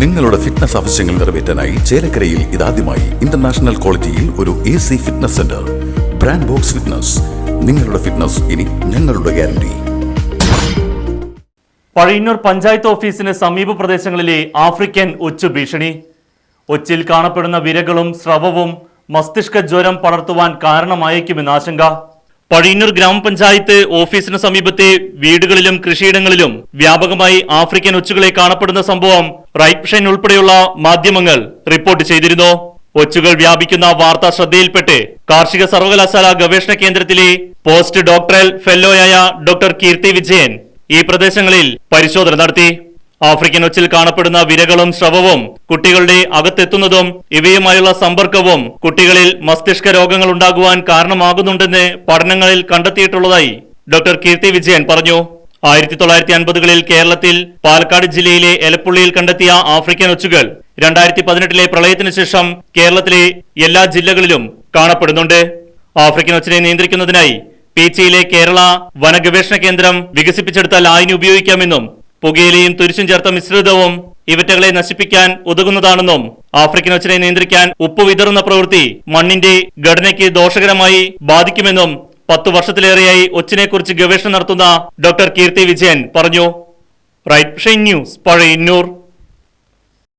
നിങ്ങളുടെ ഫിറ്റ്നസ് ആവശ്യങ്ങൾ നിറവേറ്റാനായി ചേലക്കരയിൽ ഇതാദ്യമായി ഇന്റർനാഷണൽ ക്വാളിറ്റിയിൽ ഒരു A C fitness centre brand box fitness നിങ്ങളുടെ ഫിറ്റ്നസ് ഇനി ഞങ്ങളുടെ ഗ്യാരണ്ടി പഴയന്നൂർ പഞ്ചായത്ത് ഓഫീസിന് സമീപ പ്രദേശങ്ങളിലെ ആഫ്രിക്കൻ ഒച്ചു ഭീഷണി. ഒച്ചിൽ കാണപ്പെടുന്ന വിരകളും സ്രവവും മസ്തിഷ്ക ജ്വരം പടർത്തുവാൻ കാരണമായേക്കുമെന്ന് ആശങ്ക. പഴയന്നൂർ ഗ്രാമപഞ്ചായത്ത് ഓഫീസിന് സമീപത്തെ വീടുകളിലും കൃഷിയിടങ്ങളിലും വ്യാപകമായി ആഫ്രിക്കൻ ഒച്ചുകളെ കാണപ്പെടുന്ന സംഭവം റൈറ്റ് ഉൾപ്പെടെയുള്ള മാധ്യമങ്ങൾ റിപ്പോർട്ട് ചെയ്തിരുന്നു. ഒച്ചുകൾ വ്യാപിക്കുന്ന വാർത്ത ശ്രദ്ധയിൽപ്പെട്ട് കാർഷിക സർവകലാശാല ഗവേഷണ കേന്ദ്രത്തിലെ പോസ്റ്റ് ഡോക്ടറൽ ഫെല്ലോയായ ഡോക്ടർ കീർത്തി വിജയൻ ഈ പ്രദേശങ്ങളിൽ പരിശോധന നടത്തി. ആഫ്രിക്കൻ ഒച്ചിൽ കാണപ്പെടുന്ന വിരകളും സ്രവവും കുട്ടികളുടെ അകത്തെത്തുന്നതും ഇവയുമായുള്ള സമ്പർക്കവും കുട്ടികളിൽ മസ്തിഷ്ക രോഗങ്ങൾ ഉണ്ടാകുവാൻ കാരണമാകുന്നുണ്ടെന്ന് പഠനങ്ങളിൽ കണ്ടെത്തിയിട്ടുള്ളതായി ഡോക്ടർ കീർത്തി വിജയൻ പറഞ്ഞു. ആയിരത്തി തൊള്ളായിരത്തി അൻപതുകളിൽ കേരളത്തിൽ പാലക്കാട് ജില്ലയിലെ എലപ്പുള്ളിയിൽ കണ്ടെത്തിയ ആഫ്രിക്കൻ ഒച്ചുകൾ രണ്ടായിരത്തി പതിനെട്ടിലെ പ്രളയത്തിന് ശേഷം കേരളത്തിലെ എല്ലാ ജില്ലകളിലും കാണപ്പെടുന്നുണ്ട്. ആഫ്രിക്കൻ ഒച്ചിനെ നിയന്ത്രിക്കുന്നതിനായി പീച്ചിയിലെ കേരള വനഗവേഷണ കേന്ദ്രം വികസിപ്പിച്ചെടുത്ത ലായനി ഉപയോഗിക്കാമെന്നും പുകയിലയും തുരിശും ചേർത്ത മിശ്രിതവും ഇവറ്റകളെ നശിപ്പിക്കാൻ ഉതകുന്നതാണെന്നും ആഫ്രിക്കൻ ഒച്ചിനെ നിയന്ത്രിക്കാൻ ഉപ്പ് വിതറുന്ന പ്രവൃത്തി മണ്ണിന്റെ ഘടനയ്ക്ക് ദോഷകരമായി ബാധിക്കുമെന്നും പത്തു വർഷത്തിലേറെയായി ഒച്ചിനെക്കുറിച്ച് ഗവേഷണം നടത്തുന്ന ഡോക്ടർ കീർത്തി വിജയൻ പറഞ്ഞു. Right news Pazhayannur.